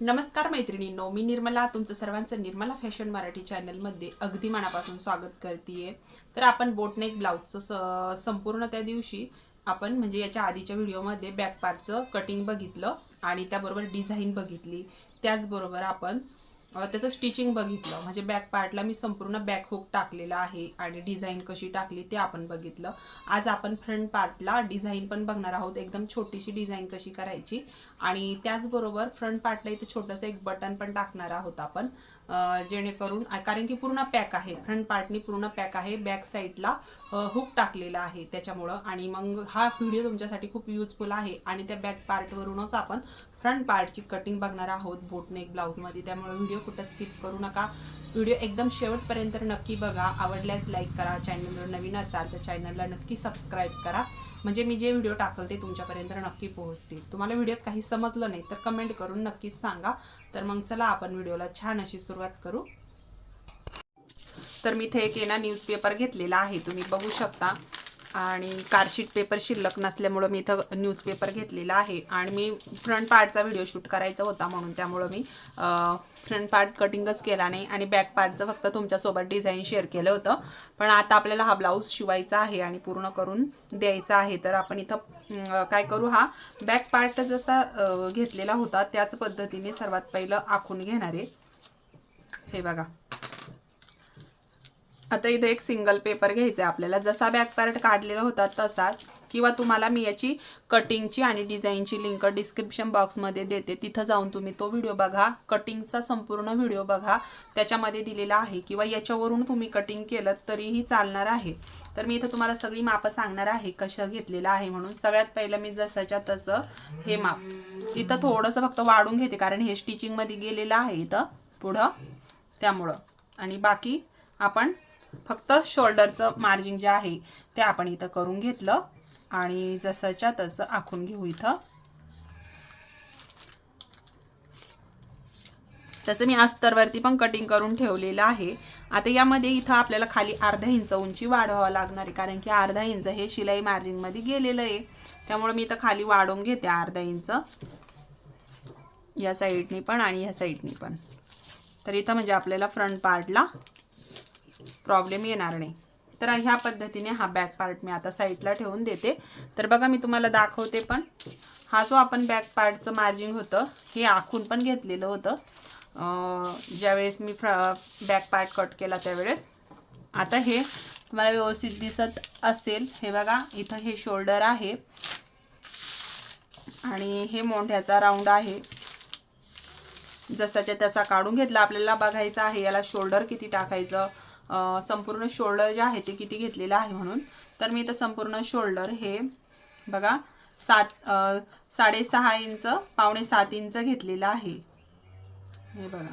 नमस्कार मैत्रिणींनो मी निर्मला तुमचं सर्वांचं निर्मला फॅशन मराठी चॅनलमध्ये अगदी मनापासून स्वागत करते तर आपण बोटनेक ब्लाऊजचं स- संपूर्ण त्या दिवशी आपण म्हणजे याच्या आधीच्या व्हिडिओमध्ये बॅक पार्टचं कटिंग बघितलं आणि त्याबरोबर डिझाईन बघितली. त्याचबरोबर आपण त्याचं स्टिचिंग बघितलं. म्हणजे बॅक पार्टला मी संपूर्ण बॅक हुक टाकलेला आहे आणि डिझाईन कशी टाकली ते आपण बघितलं. आज आपण फ्रंट पार्टला डिझाईन पण बघणार आहोत. एकदम छोटीशी डिझाईन कशी करायची आणि त्याचबरोबर फ्रंट पार्टला इथे छोटंसं एक बटन पण टाकणार आहोत आपण. जेणेकरून कारण की पूर्ण पॅक आहे. फ्रंट पार्टनी पूर्ण पॅक आहे. बॅक साईडला हुक टाकलेला आहे त्याच्यामुळं. आणि मग हा व्हिडिओ तुमच्यासाठी खूप युजफुल आहे. आणि त्या बॅक पार्टवरूनच आपण फ्रंट पार्टची कटिंग बघणार आहोत. बोटनेक ब्लाऊजमध्ये त्यामुळे व्हिडिओ कुठं स्किप करू नका. व्हिडिओ एकदम शेवटपर्यंत नक्की बघा. आवडल्यास लाईक करा. चॅनलवर नवीन असाल तर चॅनलला नक्की सबस्क्राईब करा. म्हणजे मी जे व्हिडिओ टाकल ते तुमच्यापर्यंत नक्की पोहोचतील. तुम्हाला व्हिडिओत काही समजलं नाही तर कमेंट करून नक्कीच सांगा. तर मग चला आपण व्हिडिओला छान अशी सुरुवात करू. तर मी इथे एक येणा न्यूजपेपर घेतलेला आहे. तुम्ही बघू शकता. आणि कारशीट पेपर शिल्लक नसल्यामुळं मी इथं न्यूजपेपर घेतलेला आहे. आणि मी फ्रंट पार्टचा व्हिडिओ शूट करायचा होता म्हणून त्यामुळं मी फ्रंट पार्ट कटिंगच केला नाही आणि बॅक पार्टचं फक्त तुमच्यासोबत डिझाईन शेअर केलं होतं. पण आता आपल्याला हा ब्लाऊज शिवायचा आहे आणि पूर्ण करून द्यायचा आहे. तर आपण इथं काय करू हा? बॅक पार्ट जसा घेतलेला होता त्याच पद्धतीने सर्वात पहिलं आखून घेणार आहे. हे बघा. आता इथे एक सिंगल पेपर घ्यायचा आहे आपल्याला. जसा बॅक पार्ट काढलेला होता तसाच. किंवा तुम्हाला मी याची कटिंगची आणि डिझाईनची लिंक डिस्क्रिप्शन बॉक्समध्ये देते. तिथं जाऊन तुम्ही तो व्हिडिओ बघा. कटिंगचा संपूर्ण व्हिडिओ बघा. त्याच्यामध्ये दिलेला आहे. किंवा याच्यावरून तुम्ही कटिंग केलं तरीही चालणार आहे. तर मी इथं तुम्हाला सगळी मापं सांगणार आहे. कसं घेतलेलं आहे म्हणून. सगळ्यात पहिलं मी जसंच्या तसं हे माप. इथं थोडंसं फक्त वाढून घेते. कारण हे स्टिचिंगमध्ये गेलेलं आहे इथं. पुढं. त्यामुळं. आणि बाकी आपण फक्त शोल्डरचं मार्जिन जे आहे ते आपण इथं करून घेतलं. आणि जसंच्या तसं आखून घेऊ इथं. तसं मी अस्तरवरती पण कटिंग करून ठेवलेलं आहे. आता यामध्ये इथं आपल्याला खाली अर्धा इंच उंची वाढवावं लागणार आहे कारण की अर्धा इंच हे शिलाई मार्जिनमध्ये गेलेलं आहे. त्यामुळे मी इथं खाली वाढवून घेते अर्धा इंच. या साईडनी पण आणि या साईडनी पण. तर इथं म्हणजे आपल्याला फ्रंट पार्टला प्रॉब्लेम येणार नाही. तर ह्या पद्धतीने हा बॅक पार्ट मी आता साईडला ठेवून देते. तर बघा मी तुम्हाला दाखवते पण. हा जो आपण बॅक पार्टचं मार्जिन होतं हे आखून पण घेतलेलं होतं. ज्यावेळेस मी फ्र बॅक पार्ट कट केला त्यावेळेस. आता हे तुम्हाला व्यवस्थित दिसत असेल. हे बघा इथं हे शोल्डर आहे. आणि हे मोंढ्याचा राऊंड आहे. जसाच्या तसा काढून घेतला. आपल्याला बघायचं आहे याला शोल्डर किती टाकायचं? संपूर्ण शोल्डर जे आहे ते किती घेतलेलं आहे म्हणून. तर मी इथं संपूर्ण शोल्डर हे बघा सात साडेसहा इंच पावणे सात इंच घेतलेलं आहे. हे बघा.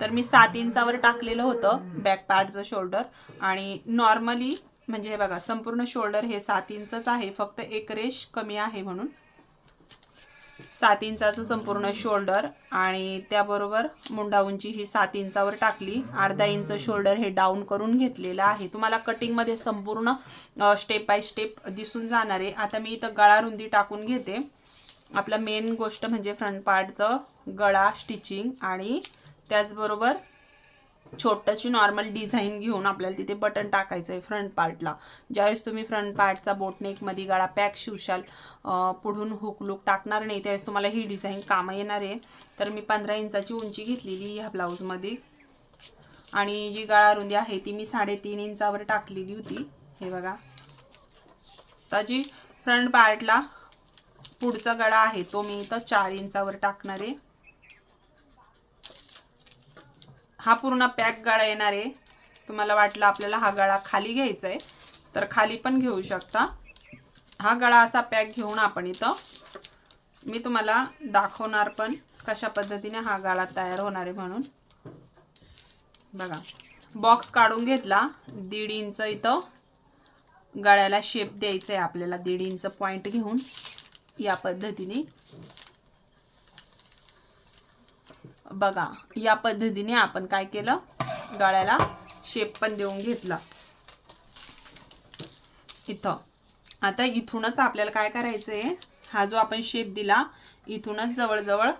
तर मी सात इंचावर टाकलेलं होतं बॅक पार्टचं शोल्डर आणि नॉर्मली म्हणजे हे बघा संपूर्ण शोल्डर हे सात इंचच आहे फक्त एक रेश कमी आहे म्हणून. सात इंचाचं संपूर्ण शोल्डर आणि त्याबरोबर मुंडा उंची ही सात इंचावर टाकली. अर्धा इंच शोल्डर हे डाऊन करून घेतलेलं आहे. तुम्हाला कटिंगमध्ये संपूर्ण स्टेप बाय स्टेप दिसून जाणार आहे. आता मी इथं गळा रुंदी टाकून घेते. आपलं मेन गोष्ट म्हणजे फ्रंट पार्टचं गळा स्टिचिंग आणि त्याचबरोबर छोटंशी नॉर्मल डिझाईन घेऊन आपल्याला तिथे बटन टाकायचं आहे फ्रंट पार्टला ज्यावेळेस तुम्ही फ्रंट पार्टचा बोटनेकमध्ये गळा पॅक शिवशाल पुढून हुक लुक टाकणार नाही त्यावेळेस तुम्हाला ही डिझाईन कामं येणार आहे. तर मी पंधरा इंचाची उंची घेतलेली ह्या ब्लाऊजमध्ये आणि जी गळा रुंदी आहे ती मी साडेतीन इंचावर टाकलेली होती. हे बघा. आता जी फ्रंट पार्टला पुढचा गळा आहे तो मी इथं चार इंचावर टाकणार आहे. हा पूर्ण पॅक गळा येणार आहे. तुम्हाला वाटलं आपल्याला हा गळा खाली घ्यायचा आहे तर खाली पण घेऊ शकता. हा गळा असा पॅक घेऊन आपण इथं मी तुम्हाला दाखवणार पण कशा पद्धतीने हा गळा तयार होणार आहे म्हणून. बघा बॉक्स काढून घेतला दीड इंच इथं गळ्याला शेप द्यायचं आहे आपल्याला दीड इंच पॉईंट घेऊन या पद्धतीने. बघा या पद्धतीने आपण काय केलं? गळ्याला शेप पण देऊन घेतला. इथं. आता इथूनच आपल्याला काय करायचंय? हा जो आपण शेप दिला इथूनच जवळजवळ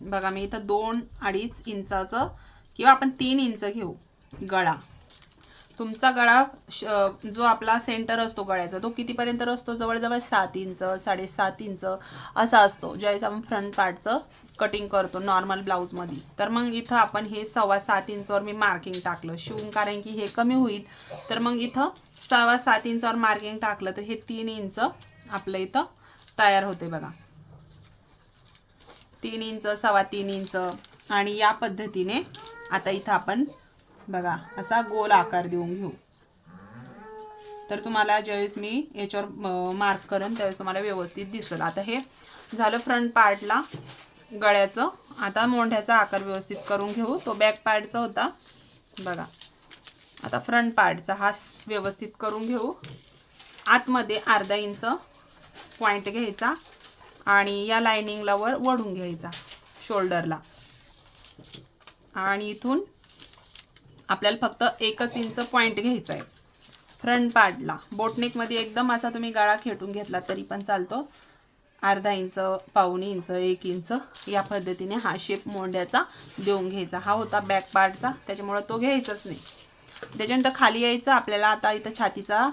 बघा मी इथं दोन अडीच इंचाचं किंवा आपण तीन इंच घेऊ गळा. तुमचा गळा श- जो आपला सेंटर असतो गळ्याचा तो कितीपर्यंत असतो जवळजवळ सात इंच साडेसात इंच असा असतो ज्यावेळेस आपण फ्रंट पार्टचं कटिंग करतो नॉर्मल ब्लाऊजमध्ये तर मग इथं आपण हे सव्वा सात इंचवर मी मार्किंग टाकलं. शिवून कारण की हे कमी होईल. तर मग इथं सव्वा सात इंचवर मार्किंग टाकलं तर हे तीन इंच आपलं इथं तयार होते बघा. तीन इंच सव्वा तीन इंच आणि या पद्धतीने आता इथं आपण बघा असा गोल आकार देऊन घेऊ. तर तुम्हाला ज्यावेळेस मी याच्यावर मार्क करेन त्यावेळेस तुम्हाला व्यवस्थित दिसेल. आता हे झालं फ्रंट पार्टला गळ्याचं. आता मोंढ्याचा आकार व्यवस्थित करून घेऊ. तो बॅक पार्टचा होता. बघा. आता फ्रंट पार्टचा हा स- व्यवस्थित करून घेऊ. आतमध्ये अर्धा इंच पॉईंट घ्यायचा आणि या लायनिंगला वर वढून घ्यायचा शोल्डरला आणि इथून आपल्याला फक्त एकच इंच पॉईंट घ्यायचा आहे फ्रंट पार्टला बोटनेकमध्ये एकदम असा तुम्ही गाळा खेटून घेतला तरी पण चालतो. अर्धा इंच पावणे इंच एक इंच या पद्धतीने हा शेप मोंड्याचा देऊन घ्यायचा. हा होता बॅक पार्टचा त्याच्यामुळं तो घ्यायचाच नाही. त्याच्यानंतर खाली यायचं. आपल्याला आता इथं छातीचा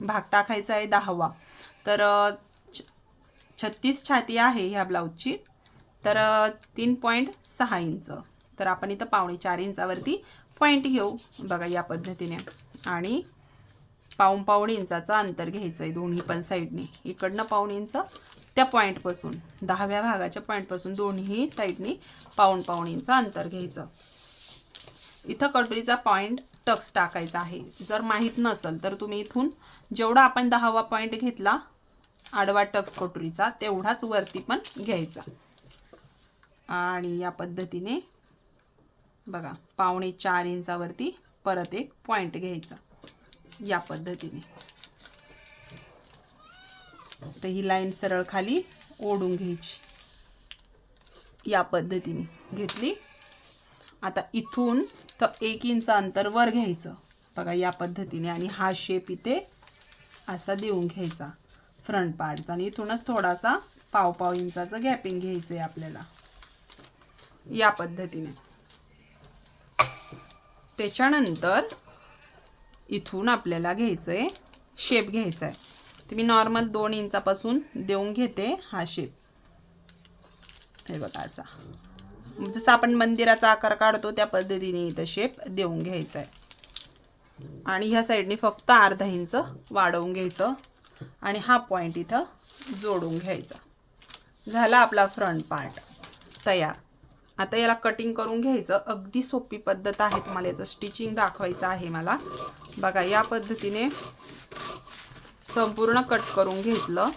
भाग टाकायचा आहे दहावा. तर छ- छत्तीस छाती आहे ह्या ब्लाऊजची तर तीन पॉईंट सहा इंच. तर आपण इथं पावणे चार इंचावरती पॉईंट घेऊ बघा या पद्धतीने. आणि पाऊण पाऊण इंचाचं अंतर घ्यायचं आहे दोन्ही पण साईडने. इकडनं पाऊण इंच त्या पॉईंटपासून दहाव्या भागाच्या पॉईंटपासून दोन्ही साईडनी पाऊण पाऊण इंच अंतर घ्यायचं. इथं कटोरीचा पॉईंट टक्स टाकायचा आहे. जर माहीत नसेल तर तुम्ही इथून जेवढा आपण दहावा पॉईंट घेतला आडवा टक्स कटोरीचा तेवढाच वरती पण घ्यायचा. आणि या पद्धतीने बघा पावणे चार इंचावरती परत एक पॉईंट घ्यायचा. या पद्धतीने. तर ही लाईन सरळ खाली ओढून घ्यायची. या पद्धतीने घेतली. आता इथून तर एक इंच अंतर वर घ्यायचं. बघा या पद्धतीने. आणि हा शेप इथे असा देऊन घ्यायचा. फ्रंट पार्टचा आणि इथूनच थोडासा पाव पाव इंचाचं गॅपिंग घ्यायचं आहे आपल्याला. या पद्धतीने. त्याच्यानंतर इथून आपल्याला घ्यायचं आहे शेप घ्यायचा आहे तर मी नॉर्मल दोन इंचापासून देऊन घेते हा शेप हे बघा असा. जसं आपण मंदिराचा आकार काढतो त्या पद्धतीने इथं शेप देऊन घ्यायचा आहे आणि ह्या साईडने फक्त अर्धा इंच वाढवून घ्यायचं आणि हा पॉईंट इथं जोडून घ्यायचा. झाला आपला फ्रंट पार्ट तयार. आता याला कटिंग करून घ्यायचं. अगदी सोपी पद्धत आहे तुम्हाला याचं. स्टिचिंग दाखवायचं आहे मला. बघा या पद्धतीने संपूर्ण कट करून घेतलं.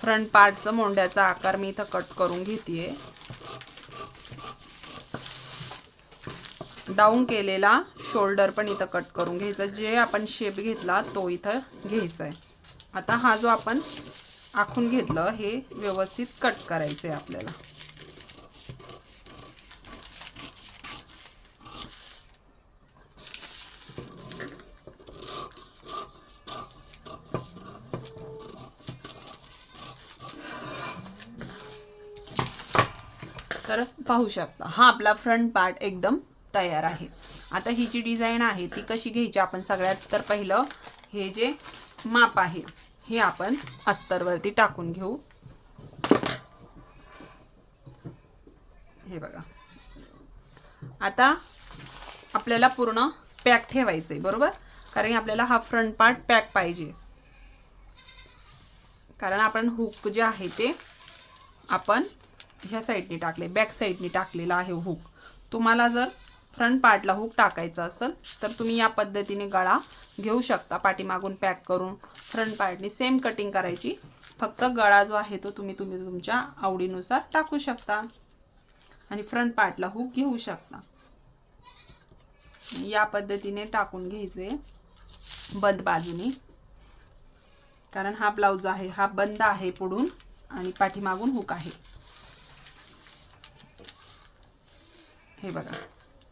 फ्रंट पार्टचं मोंड्याचा आकार मी इथं कट करून घेतेय. डाऊन केलेला शोल्डर पण इथं कट करून घ्यायचा. जे आपण शेप घेतला तो इथं घ्यायचा आहे आता हा जो आपण आखून घेतलं हे व्यवस्थित कट करायचं आहे आपल्याला. तर पाहू शकता हा आपला फ्रंट पार्ट एकदम तयार आहे. आता ही जी डिझाईन आहे ती कशी घ्यायची आपण सगळ्यात तर पहिलं हे जे माप आहे हे आपण अस्तरवरती टाकून घेऊ. हे बघा. आता आपल्याला पूर्ण पॅक ठेवायचं आहे बरोबर? कारण की आपल्याला हा फ्रंट पार्ट पॅक पाहिजे. कारण आपण हुक जे आहे ते आपण ह्या साईडने टाकले बॅक साईडने टाकलेला आहे हुक तुम्हाला जर फ्रंट पार्टला हुक टाकायचा असेल तर तुम्ही या पद्धतीने गळा घेऊ शकता. पाठीमागून पॅक करून फ्रंट पार्टने सेम कटिंग करायची. फक्त गळा जो आहे तो तुम्ही तुम्ही तुमच्या आवडीनुसार टाकू शकता. आणि फ्रंट पार्टला हुक घेऊ शकता. या पद्धतीने टाकून घ्यायचे बंद बाजूनी. कारण हा ब्लाऊज आहे हा बंद आहे पुढून आणि पाठीमागून हुक आहे. हे बघा.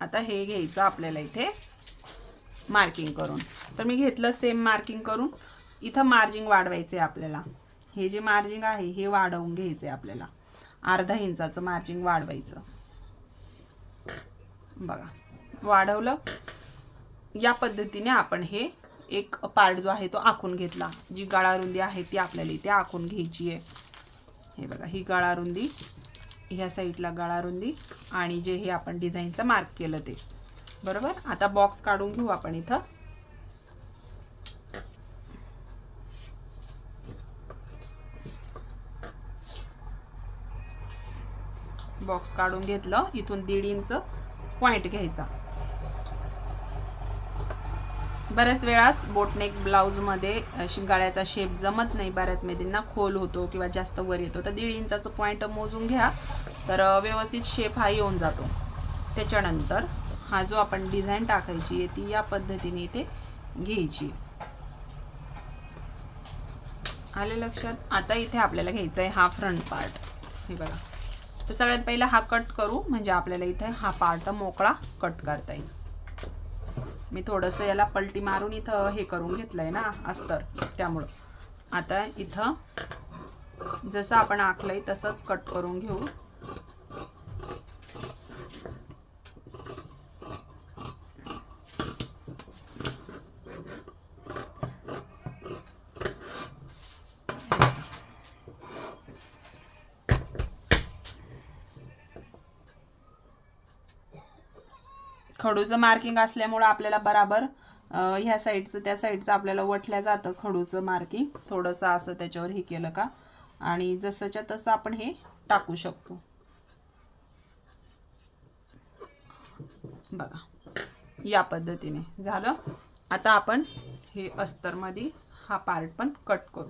आता हे घ्यायचं आपल्याला इथे मार्किंग करून. तर मी घेतलं सेम मार्किंग करून. इथं मार्जिंग आहे आपल्याला. हे जे मार्जिंग आहे हे वाढवून घ्यायचे आपल्याला. अर्धा इंचाचं मार्जिंग वाढवायचं. बघा. वाढवलं. या पद्धतीने आपण हे एक पार्ट जो आहे तो आखून घेतला. जी गळारुंदी आहे ती आपल्याला इथे आखून घ्यायची आहे. हे बघा ही गळारुंदी ह्या साईडला गळारुंदी आणि जे हे आपण डिझाईनचं मार्क केलं ते. बरोबर? आता बॉक्स काढून घेऊ आपण इथं. बॉक्स काढून घेतलं. इथून दीड इंच पॉइंट घ्यायचा. बऱ्याच वेळास बोटनेक ब्लाऊजमध्ये शिंगाळ्याचा शेप जमत नाही बऱ्याच मेदींना खोल होतो किंवा जास्त वर येतो. तर दीड इंचाचं पॉईंट मोजून घ्या. तर व्यवस्थित शेप हा येऊन जातो. त्याच्यानंतर हा जो आपण डिझाईन टाकायची आहे ती या पद्धतीने इथे घ्यायची. आले लक्षात? आता इथे आपल्याला घ्यायचा आहे हा फ्रंट पार्ट हे बघा. तर सगळ्यात पहिला हा कट करू म्हणजे आपल्याला इथे हा पार्ट मोकळा कट करता येईल. मी थोडंसं याला पलटी मारून इथं हे करून घेतलंय ना अस्तर. त्यामुळं. आता इथं जसं आपण आखलंय तसंच कट करून घेऊ. खडूचं मार्किंग असल्यामुळं आपल्याला बराबर ह्या साईडचं त्या साईडचं आपल्याला वठल्या जातं खडूचं मार्किंग थोडंसं असं त्याच्यावर हे केलं का? आणि जसंच्या तसं आपण हे टाकू शकतो. बघा या पद्धतीने झालं. आता आपण हे अस्तरमध्ये हा पार्ट पण कट करू.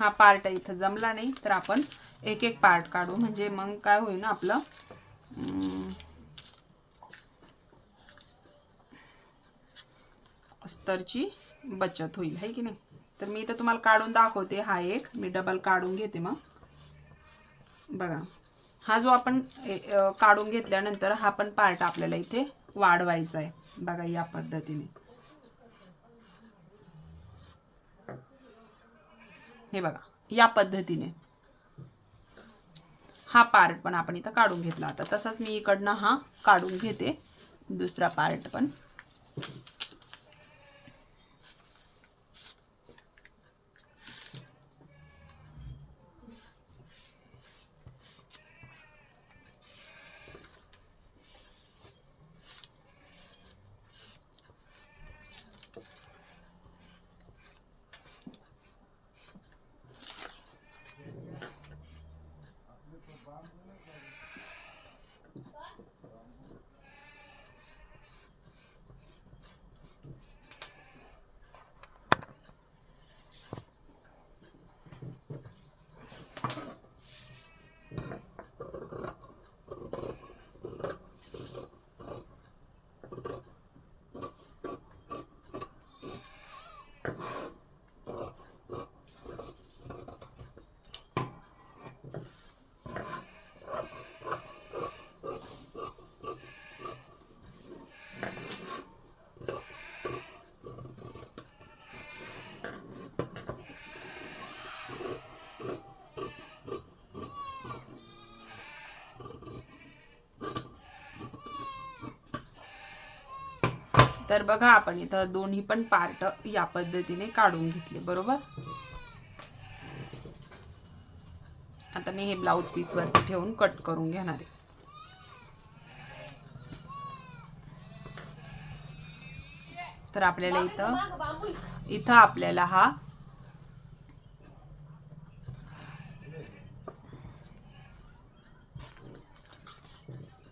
हा पार्ट इथं जमला नाही तर आपण एक एक पार्ट काढू. म्हणजे मग काय होईल ना आपलं अस्तरची बचत होईल आहे की नाही? तर मी इथं तुम्हाला काढून दाखवते हा एक. मी डबल काढून घेते मग. बघा. हा जो आपण ए, काढून घेतल्यानंतर हा पण पार्ट आपल्याला इथे वाढवायचा आहे. बघा या पद्धतीने. हे बघा या पद्धतीने. हा पार्ट पण आपण इथं काढून घेतला. आता तसाच मी इकडनं हा काढून घेते दुसरा पार्ट पण. तर बघा आपण इथं दोन्ही पण पार्ट या पद्धतीने काढून घेतले बरोबर? आता मी हे ब्लाऊज पीस वरती ठेवून कट करून घेणार आहे. तर आपल्याला इथं इथं आपल्याला हा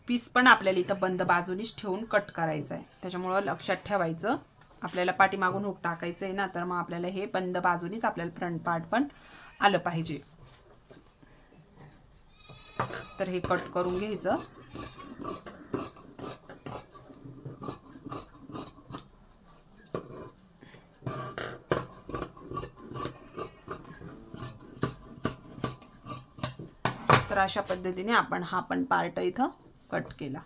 पीस पण आपल्याला इथं बंद बाजूनीच ठेवून कट करायचं आहे त्याच्यामुळं लक्षात ठेवायचं. आपल्याला पाठीमागून हुक टाकायचं आहे ना तर मग आपल्याला हे बंद बाजूनीच आपल्याला फ्रंट पार्ट पण आलं पाहिजे. तर हे कट करून घ्यायचं. तर अशा पद्धतीने आपण हा पण पार्ट इथं कट केला.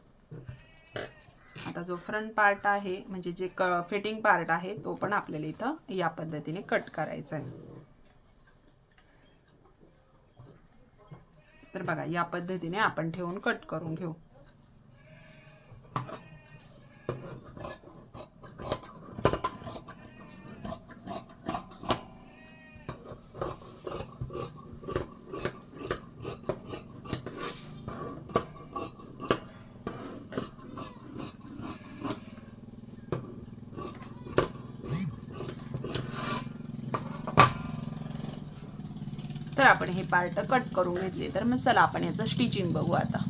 आता जो फ्रंट पार्ट आहे म्हणजे जे क फिटिंग पार्ट आहे तो पण आपल्याला इथं या पद्धतीने कट करायचा आहे. तर बघा या पद्धतीने आपण ठेवून कट करून घेऊ तर आपण हे पार्ट कट करून घेतले तर मग चला आपण याचं स्टिचिंग बघू आता.